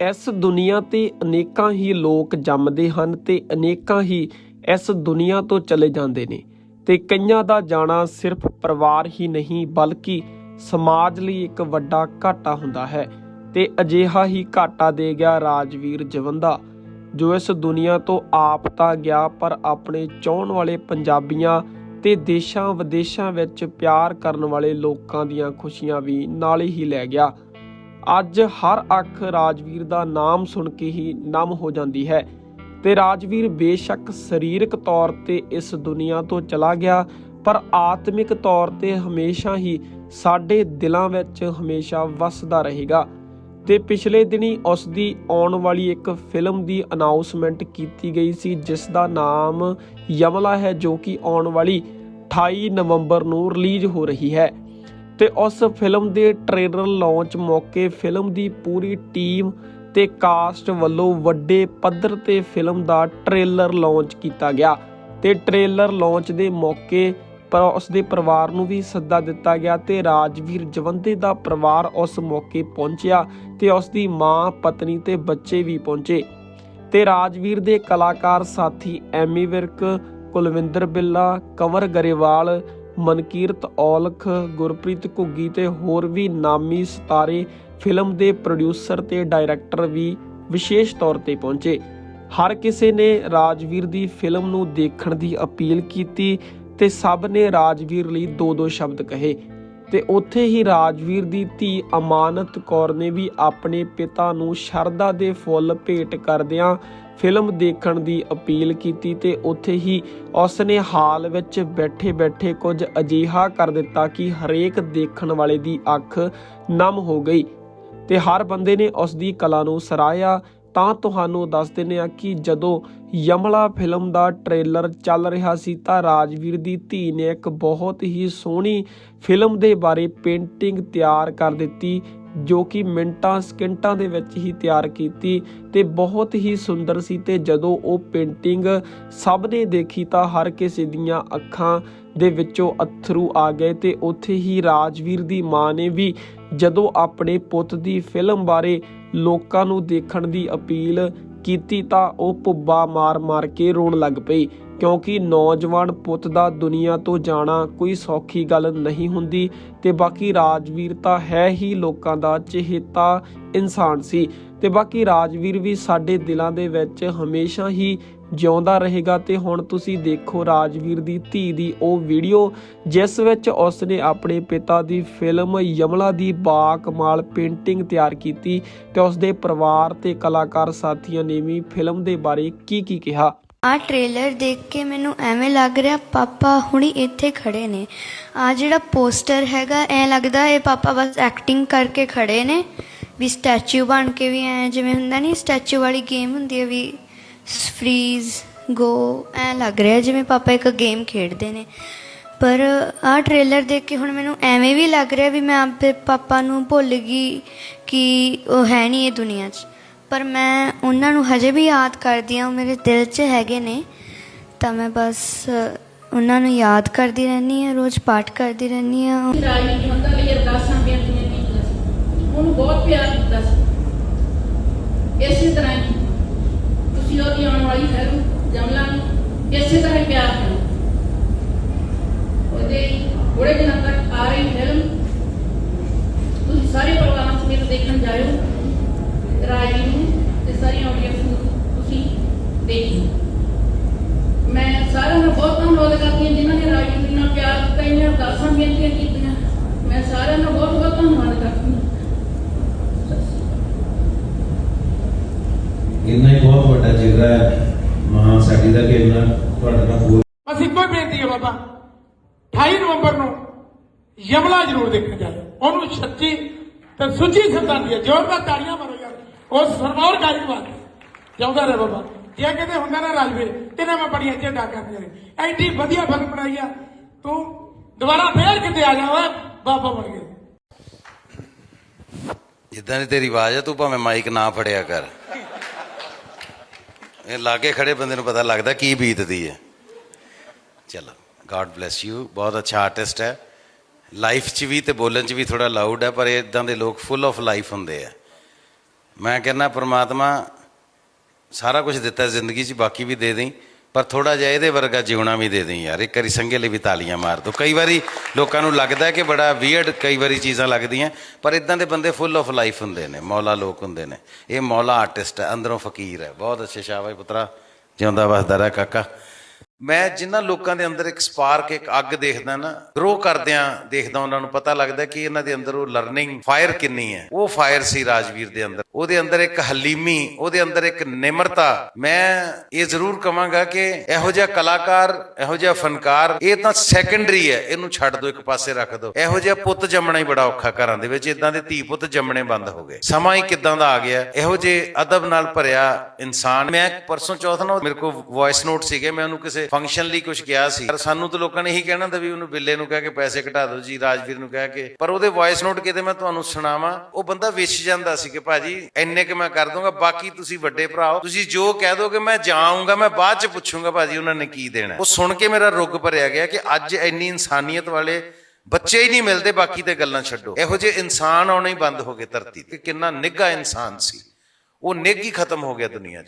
ਇਸ ਦੁਨੀਆ ਤੇ ਅਨੇਕਾਂ ਹੀ ਲੋਕ ਜੰਮਦੇ ਹਨ ਤੇ ਅਨੇਕਾਂ ਹੀ ਇਸ ਦੁਨੀਆ ਤੋਂ ਚਲੇ ਜਾਂਦੇ ਨੇ ਤੇ ਕਈਆਂ ਦਾ ਜਾਣਾ ਸਿਰਫ ਪਰਿਵਾਰ ਹੀ ਨਹੀਂ, ਬਲਕਿ ਸਮਾਜ ਲਈ ਇੱਕ ਵੱਡਾ ਘਾਟਾ ਹੁੰਦਾ ਹੈ ਤੇ ਅਜਿਹਾ ਹੀ ਘਾਟਾ ਦੇ ਗਿਆ ਰਾਜਵੀਰ ਜਵੰਦਾ, ਜੋ ਇਸ ਦੁਨੀਆ ਤੋਂ ਆਪ ਤਾਂ ਗਿਆ ਪਰ ਆਪਣੇ ਚਾਹਣ ਵਾਲੇ ਪੰਜਾਬੀਆਂ ਤੇ ਦੇਸ਼ਾਂ ਵਿਦੇਸ਼ਾਂ ਵਿੱਚ ਪਿਆਰ ਕਰਨ ਵਾਲੇ ਲੋਕਾਂ ਦੀਆਂ ਖੁਸ਼ੀਆਂ ਵੀ ਨਾਲ ਹੀ ਲੈ ਗਿਆ। ਅੱਜ ਹਰ ਅੱਖ ਰਾਜਵੀਰ ਦਾ ਨਾਮ ਸੁਣ ਕੇ ਹੀ ਨਮ ਹੋ ਜਾਂਦੀ ਹੈ। ਤੇ ਰਾਜਵੀਰ ਬੇਸ਼ੱਕ ਸਰੀਰਕ ਤੌਰ ਤੇ ਇਸ ਦੁਨੀਆ ਤੋਂ ਚਲਾ ਗਿਆ, ਪਰ ਆਤਮਿਕ ਤੌਰ ਤੇ ਹਮੇਸ਼ਾ ਹੀ ਸਾਡੇ ਦਿਲਾਂ ਵਿੱਚ ਹਮੇਸ਼ਾ ਵਸਦਾ ਰਹੇਗਾ। ਤੇ ਪਿਛਲੇ ਦਿਨੀ ਉਸ ਦੀ ਆਉਣ ਵਾਲੀ ਇੱਕ ਫਿਲਮ ਦੀ ਅਨਾਉਂਸਮੈਂਟ ਕੀਤੀ ਗਈ ਸੀ, ਜਿਸ ਦਾ ਨਾਮ ਯਮਲਾ ਹੈ, ਜੋ ਕਿ ਆਉਣ ਵਾਲੀ 28 ਨਵੰਬਰ ਨੂੰ ਰਿਲੀਜ਼ ਹੋ ਰਹੀ ਹੈ। ਤੇ ਉਸ ਫਿਲਮ ਦੇ ਟ੍ਰੇਲਰ ਲਾਂਚ ਮੌਕੇ ਫਿਲਮ ਦੀ ਪੂਰੀ ਟੀਮ ਤੇ ਕਾਸਟ ਵੱਲੋਂ ਵੱਡੇ ਪੱਧਰ ਤੇ ਫਿਲਮ ਦਾ ਟ੍ਰੇਲਰ ਲਾਂਚ ਕੀਤਾ ਗਿਆ ਤੇ ਟ੍ਰੇਲਰ ਲਾਂਚ ਦੇ ਮੌਕੇ ਪਰ ਉਸ ਦੇ ਪਰਿਵਾਰ ਨੂੰ ਵੀ ਸੱਦਾ ਦਿੱਤਾ ਗਿਆ ਤੇ ਰਾਜਵੀਰ ਜਵੰਦੇ ਦਾ ਪਰਿਵਾਰ ਉਸ ਮੌਕੇ ਪਹੁੰਚਿਆ ਤੇ ਉਸ ਦੀ ਮਾਂ, ਪਤਨੀ ਤੇ ਬੱਚੇ ਵੀ ਪਹੁੰਚੇ ਤੇ ਰਾਜਵੀਰ ਦੇ ਕਲਾਕਾਰ ਸਾਥੀ ਐਮੀ ਵਿਰਕ, ਕੁਲਵਿੰਦਰ ਬਿੱਲਾ, ਕੰਵਰ ਗਰੇਵਾਲ ਮਨਕੀਰਤ ਔਲਖ, ਗੁਰਪ੍ਰੀਤ ਘੁੱਗੀ ਤੇ ਹੋਰ ਵੀ ਨਾਮੀ ਸਿਤਾਰੇ ਫਿਲਮ ਦੇ ਪ੍ਰੋਡਿਊਸਰ ਤੇ ਡਾਇਰੈਕਟਰ ਵੀ ਵਿਸ਼ੇਸ਼ ਤੌਰ ਤੇ ਪਹੁੰਚੇ। ਹਰ ਕਿਸੇ ਨੇ ਰਾਜਵੀਰ ਦੀ ਫਿਲਮ ਨੂੰ ਦੇਖਣ ਦੀ ਅਪੀਲ ਕੀਤੀ ਤੇ ਸਭ ਨੇ ਰਾਜਵੀਰ ਲਈ ਦੋ ਦੋ ਸ਼ਬਦ ਕਹੇ। ਤੇ ਉੱਥੇ ਹੀ ਰਾਜਵੀਰ ਦੀ ਧੀ ਅਮਾਨਤ ਕੌਰ ਨੇ ਵੀ ਆਪਣੇ ਪਿਤਾ ਨੂੰ ਸ਼ਰਧਾ ਦੇ ਫੁੱਲ ਭੇਟ ਕਰਦਿਆਂ ਫਿਲਮ ਦੇਖਣ ਦੀ ਅਪੀਲ ਕੀਤੀ ਤੇ ਉੱਥੇ ਹੀ ਉਸ ਨੇ ਹਾਲ ਵਿੱਚ ਬੈਠੇ-ਬੈਠੇ ਕੁਝ ਅਜੀਹਾ ਕਰ ਦਿੱਤਾ ਕਿ ਹਰੇਕ ਦੇਖਣ ਵਾਲੇ ਦੀ ਅੱਖ ਨਮ ਹੋ ਗਈ ਤੇ ਹਰ ਬੰਦੇ ਨੇ ਉਸ ਦੀ ਕਲਾ ਨੂੰ ਸਰਾਇਆ ਤਾਂ ਤੁਹਾਨੂੰ ਦੱਸ ਦਿੰਦੇ ਆ ਕਿ ਜਦੋਂ ਯਮਲਾ ਫਿਲਮ ਦਾ ਟ੍ਰੇਲਰ ਚੱਲ ਰਿਹਾ ਸੀ ਤਾਂ ਰਾਜਵੀਰ ਦੀ ਧੀ ਨੇ ਇੱਕ ਬਹੁਤ ਹੀ ਸੋਹਣੀ ਫਿਲਮ ਦੇ ਬਾਰੇ ਪੇਂਟਿੰਗ ਤਿਆਰ ਕਰ ਦਿੱਤੀ। ਜੋ ਕਿ ਮਿੰਟਾਂ, ਸਕਿੰਟਾਂ ਦੇ ਵਿੱਚ ਹੀ ਤਿਆਰ ਕੀਤੀ ਤੇ ਬਹੁਤ ਹੀ ਸੁੰਦਰ ਸੀ ਤੇ ਜਦੋਂ ਉਹ ਪੇਂਟਿੰਗ ਸਭ ਨੇ ਦੇਖੀ ਤਾਂ ਹਰ ਕਿਸੇ ਦੀਆਂ ਅੱਖਾਂ ਦੇ ਵਿੱਚੋਂ ਅਥਰੂ ਆ ਗਏ ਤੇ ਉੱਥੇ ਹੀ ਰਾਜਵੀਰ ਦੀ ਮਾਂ ਨੇ ਵੀ ਜਦੋਂ ਆਪਣੇ ਪੁੱਤ ਦੀ ਫਿਲਮ ਬਾਰੇ ਲੋਕਾਂ ਨੂੰ ਦੇਖਣ ਦੀ ਅਪੀਲ ਕੀਤੀ ਤਾਂ ਉਹ ਪੁੱਬਾ ਮਾਰ-ਮਾਰ ਕੇ ਰੋਣ ਲੱਗ ਪਈ, ਕਿਉਂਕਿ ਨੌਜਵਾਨ ਪੁੱਤ ਦਾ ਦੁਨੀਆ ਤੋਂ ਜਾਣਾ ਕੋਈ ਸੌਖੀ ਗੱਲ ਨਹੀਂ ਹੁੰਦੀ ਤੇ ਬਾਕੀ ਰਾਜਵੀਰ ਤਾਂ ਹੈ ਹੀ ਲੋਕਾਂ ਦਾ ਚਹੇਤਾ ਇਨਸਾਨ ਸੀ ਤੇ ਬਾਕੀ ਰਾਜਵੀਰ ਵੀ ਸਾਡੇ ਦਿਲਾਂ ਦੇ ਵਿੱਚ ਹਮੇਸ਼ਾ ਹੀ ਜਿਉਂਦਾ ਰਹੇਗਾ ਤੇ ਹੁਣ ਤੁਸੀਂ ਦੇਖੋ ਰਾਜਵੀਰ ਦੀ ਧੀ ਦੀ ਉਹ ਵੀਡੀਓ, ਜਿਸ ਵਿੱਚ ਉਸ ਆਪਣੇ ਪਿਤਾ ਦੀ ਫਿਲਮ ਯਮਲਾ ਦੀ ਬਾਕਮਾਲ ਪੇਂਟਿੰਗ ਤਿਆਰ ਕੀਤੀ ਤੇ ਉਸ ਪਰਿਵਾਰ ਤੇ ਕਲਾਕਾਰ ਸਾਥੀਆਂ ਨੇ ਵੀ ਫਿਲਮ ਦੇ ਬਾਰੇ ਕੀ ਕੀ ਕਿਹਾ। ਆ ਟ੍ਰੇਲਰ ਦੇਖ ਕੇ ਮੈਨੂੰ ਐਵੇਂ ਲੱਗ ਰਿਹਾ, ਪਾਪਾ ਹੁਣੀ ਇੱਥੇ ਖੜੇ ਨੇ। ਆ ਜਿਹੜਾ ਪੋਸਟਰ ਹੈਗਾ, ਐ ਲੱਗਦਾ ਇਹ ਪਾਪਾ ਬਸ ਐਕਟਿੰਗ ਕਰਕੇ ਖੜੇ ਨੇ। ਵੀ ਸਟੈਚੂ ਬਣ ਕੇ ਵੀ ਐ ਜਿਵੇਂ ਹੁੰਦਾ ਨਹੀਂ ਸਟੈਚੂ ਵਾਲੀ ਗੇਮ ਹੁੰਦੀ ਹੈ ਵੀ ਫਰੀਜ਼ ਗੋ ਐ ਲੱਗ ਰਿਹਾ ਜਿਵੇਂ ਪਾਪਾ ਇੱਕ ਗੇਮ ਖੇਡਦੇ ਨੇ। ਪਰ ਆਹ ਟ੍ਰੇਲਰ ਦੇਖ ਕੇ ਹੁਣ ਮੈਨੂੰ ਐਵੇਂ ਵੀ ਲੱਗ ਰਿਹਾ ਵੀ ਮੈਂ ਆਪੇ ਪਾਪਾ ਨੂੰ ਭੁੱਲ ਗਈ ਕਿ ਉਹ ਹੈ ਨਹੀਂ ਇਹ ਦੁਨੀਆ 'ਚ। ਪਰ ਮੈਂ ਉਹਨਾਂ ਨੂੰ ਹਜੇ ਵੀ ਯਾਦ ਕਰਦੀ ਹਾਂ, ਉਹ ਮੇਰੇ ਦਿਲ 'ਚ ਹੈਗੇ ਨੇ। ਤਾਂ ਮੈਂ ਬਸ ਉਹਨਾਂ ਨੂੰ ਯਾਦ ਕਰਦੀ ਰਹਿੰਦੀ ਹਾਂ, ਰੋਜ਼ ਪਾਠ ਕਰਦੀ ਰਹਿੰਦੀ ਹਾਂ। ਰਾਜੀ ਹੁੰਦਾ ਲਈ ਅਰਦਾਸਾਂ ਬੇਨਤੀਆਂ ਕੀਤੀਆਂ ਉਹਨੂੰ ਬਹੁਤ ਪਿਆਰ ਦਿੱਤਾ ਸੀ। ਇਸੇ ਤਰ੍ਹਾਂ ਹੀ ਤੁਸੀਂ ਆਉਣ ਵਾਲੀ ਹੈ ਜਮਲਾ ਨੂੰ ਇਸੇ ਤਰ੍ਹਾਂ ਹੀ ਪਿਆਰ ਕਰੋ ਉਹਦੇ ਬੜੇ ਦਿਨਾਂ ਤੱਕ ਆ ਰਹੀ ਫਿਲਮ ਤੁਸੀਂ ਸਾਰੇ ਪਰਿਵਾਰਾਂ ਸਮੇਤ ਦੇਖਣ ਜਾਇਓ ਰਾਜੀ ਨੂੰ ਤੇ ਸਾਰੀ ਆਡੀਅנס ਨੂੰ ਤੁਸੀਂ ਦੇਖੋ ਮੈਂ ਸਾਰਿਆਂ ਦਾ ਬਹੁਤ ਧੰਨਵਾਦ ਕਰਦੀ ਹਾਂ ਜਿਨ੍ਹਾਂ ਨੇ ਰਾਜੀ ਨੂੰ ਇੰਨਾ ਪਿਆਰ ਦਿੱਤਾ ਇੰਨੀਆਂ ਅਰਦਾਸਾਂ ਬੇਨਤੀਆਂ ਕੀਤੀਆਂ ਮੈਂ ਸਾਰਿਆਂ ਦਾ ਬਹੁਤ ਬਹੁਤ ਧੰਨਵਾਦ ਕਰਦੀ ਹਾਂ ਇੰਨਾ ਹੀ ਬਹੁਤ ਵੱਡਾ ਜਿਗਰਾ ਹੈ ਮਹਾਂ ਸਾਡੀ ਦਾ ਕਿ ਇੰਨਾ ਤੁਹਾਡਾ ਨਾਲ ਹੋਰ ਬਸ ਇੱਕੋ ਹੀ ਬੇਨਤੀ ਹੈ ਬਾਬਾ 28 ਨਵੰਬਰ ਨੂੰ ਯਮਲਾ ਜ਼ਰੂਰ ਦੇਖਣ ਜਾਓ ਉਹਨੂੰ ਸੱਚੀ ਤੇ ਸੁੱਚੀ ਸ਼ਰਧਾਂਜਲੀ ਹੈ। ਜ਼ੋਰਦਾਰ ਤਾੜੀਆਂ ਮਾਰੋ ਯਾਰ। ਉਸ ਸਰਵੌਰ ਗਾਇਕ ਚਾਹੁੰਦਾ ਰਹੇ ਬਾਬਾ। ਜੇ ਕਿਤੇ ਹੁੰਦਾ ਨਾ ਰਾਜਵੇ ਇਹਨਾਂ ਮੈਂ ਬੜੀਆਂ ਚੇਡਾ ਕਰਦੀਆਂ ਨੇ। ਐਡੀ ਵਧੀਆ ਫਿਲਮ ਬਣਾਈ ਆ। ਤੂੰ ਦੁਬਾਰਾ ਫੇਰ ਕਿਤੇ ਆ ਜਾ ਬਾਬਾ ਬਣ ਗਿਆ। ਜਿੱਦਾਂ ਦੀ ਤੇਰੀ ਆਵਾਜ਼ ਆ, ਤੂੰ ਭਾਵੇਂ ਮਾਈਕ ਨਾ ਫੜਿਆ ਕਰ। ਇਹ ਲਾਗੇ ਖੜੇ ਬੰਦੇ ਨੂੰ ਪਤਾ ਲੱਗਦਾ ਕੀ ਬੀਤਦੀ ਹੈ। ਚਲੋ ਗॉड ਬlesਸ ਯੂ ਬਹੁਤ ਅੱਛਾ ਆਰਟਿਸਟ ਹੈ। ਲਾਈਫ 'ਚ ਵੀ ਤੇ ਬੋਲਣ 'ਚ ਵੀ ਥੋੜਾ ਲਾਊਡ ਹੈ, ਪਰ ਇਦਾਂ ਦੇ ਲੋਕ ਫੁੱਲ ਆਫ ਲਾਈਫ ਹੁੰਦੇ ਆ। ਮੈਂ ਕਹਿੰਦਾ, ਪ੍ਰਮਾਤਮਾ ਸਾਰਾ ਕੁਝ ਦਿੱਤਾ ਜ਼ਿੰਦਗੀ 'ਚ, ਬਾਕੀ ਵੀ ਦੇ ਦੇਈ, ਪਰ ਥੋੜਾ ਜਿਹਾ ਇਹਦੇ ਵਰਗਾ ਜਿਉਣਾ ਵੀ ਦੇ ਦੇਈ ਯਾਰ। ਇੱਕ ਵਾਰੀ ਸੰਗੇ ਲਈ ਵੀ ਤਾਲੀਆਂ ਮਾਰ ਦੋ। ਕਈ ਵਾਰੀ ਲੋਕਾਂ ਨੂੰ ਲੱਗਦਾ ਕਿ ਬੜਾ ਵੀਅਰਡ ਕਈ ਵਾਰੀ ਚੀਜ਼ਾਂ ਲੱਗਦੀਆਂ, ਪਰ ਇਦਾਂ ਦੇ ਬੰਦੇ ਫੁੱਲ ਆਫ ਲਾਈਫ ਹੁੰਦੇ ਨੇ, ਮੌਲਾ ਲੋਕ ਹੁੰਦੇ ਨੇ। ਇਹ ਮੌਲਾ ਆਰਟਿਸਟ ਹੈ, ਅੰਦਰੋਂ ਫਕੀਰ ਹੈ। ਬਹੁਤ ਅੱਛੇ ਸ਼ਾਬਾਸ਼ ਪੁੱਤਰਾ, ਜਿਉਂਦਾ ਵਸਦਾ ਰਹਿ ਕਾਕਾ। ਮੈਂ ਜਿਨ੍ਹਾਂ ਲੋਕਾਂ ਦੇ ਅੰਦਰ ਇੱਕ ਸਪਾਰਕ, ਇੱਕ ਅੱਗ ਦੇਖਦਾ ਨਾ ਗਰੋ ਕਰਦਿਆਂ ਦੇਖਦਾ ਉਹਨਾਂ ਨੂੰ ਪਤਾ ਲੱਗਦਾ ਕਿ ਇਹਨਾਂ ਦੇ ਅੰਦਰ ਉਹ ਲਰਨਿੰਗ ਫਾਇਰ ਕਿੰਨੀ ਹੈ। ਉਹ ਫਾਇਰ ਸੀ ਰਾਜਵੀਰ ਦੇ ਅੰਦਰ। ਉਹਦੇ ਅੰਦਰ ਇੱਕ ਹਲੀਮੀ, ਉਹਦੇ ਅੰਦਰ ਇੱਕ ਨਿਮਰਤਾ। ਮੈਂ ਇਹ ਜ਼ਰੂਰ ਕਵਾਂਗਾ ਕਿ ਇਹੋ ਜਿਹਾ ਕਲਾਕਾਰ, ਇਹੋ ਜਿਹਾ ਫਨਕਾਰ, ਇਹ ਤਾਂ ਸੈਕੰਡਰੀ ਹੈ, ਇਹਨੂੰ ਛੱਡ ਦਿਓ ਇੱਕ ਪਾਸੇ ਰੱਖ ਦਿਓ ਇਹੋ ਜਿਹਾ ਪੁੱਤ ਜੰਮਣਾ ਹੀ ਬੜਾ ਔਖਾ ਘਰਾਂ ਦੇ ਵਿੱਚ ਇਦਾਂ ਦੇ ਧੀ ਪੁੱਤ ਜੰਮਣੇ ਬੰਦ ਹੋ ਗਏ। ਸਮਾਂ ਹੀ ਕਿਦਾਂ ਦਾ ਆ ਗਿਆ। ਇਹੋ ਜਿਹੇ ਅਦਬ ਨਾਲ ਭਰਿਆ ਇਨਸਾਨ। ਮੈਂ ਪਰਸੋਂ ਚੌਥ ਨੂੰ ਮੇਰੇ ਕੋਲ ਵੌਇਸ ਨੋਟ ਸੀਗੇ, ਮੈਂ ਉਹਨੂੰ ਕਿਸੇ ਫੰਕਸ਼ਨ ਲਈ ਕੁਝ ਗਿਆ ਸੀ। ਪਰ ਸਾਨੂੰ ਤਾਂ ਲੋਕਾਂ ਨੇ ਇਹੀ ਕਹਿਣਾ ਹੁੰਦਾ ਵੀ ਉਹਨੂੰ ਬਿੱਲੇ ਨੂੰ ਕਹਿ ਕੇ ਪੈਸੇ ਘਟਾ ਦਿਓ, ਜੀ ਰਾਜਵੀਰ ਨੂੰ ਕਹਿ ਕੇ। ਪਰ ਉਹਦੇ ਵੌਇਸ ਨੋਟ ਕਿਤੇ ਮੈਂ ਤੁਹਾਨੂੰ ਸੁਣਾਵਾਂ, ਉਹ ਬੰਦਾ ਵਿਛ ਜਾਂਦਾ ਸੀ ਕਿ ਭਾਜੀ ਇੰਨੇ ਕਿ ਮੈਂ ਕਰ ਦੂੰਗਾ ਬਾਕੀ ਤੁਸੀਂ ਵੱਡੇ ਭਰਾਓ ਤੁਸੀਂ ਜੋ ਕਹਿ ਦੋਗੇ ਮੈਂ ਜਾਊਂਗਾ, ਮੈਂ ਬਾਅਦ ਚ ਪੁੱਛੂੰਗਾ ਭਾਜੀ ਉਹਨਾਂ ਨੇ ਕੀ ਦੇਣਾ। ਉਹ ਸੁਣ ਕੇ ਮੇਰਾ ਰੁੱਗ ਭਰਿਆ ਗਿਆ ਕਿ ਅੱਜ ਇੰਨੀ ਇਨਸਾਨੀਅਤ ਵਾਲੇ ਬੱਚੇ ਹੀ ਨਹੀਂ ਮਿਲਦੇ, ਬਾਕੀ ਤੇ ਗੱਲਾਂ ਛੱਡੋ। ਇਹੋ ਜਿਹੇ ਇਨਸਾਨ ਆਉਣੇ ਹੀ ਬੰਦ ਹੋ ਗਏ ਧਰਤੀ ਤੇ ਕਿੰਨਾ ਨਿੱਘਾ ਇਨਸਾਨ ਸੀ। ਉਹ ਨਿੱਘ ਹੀ ਖਤਮ ਹੋ ਗਿਆ ਦੁਨੀਆ 'ਚ।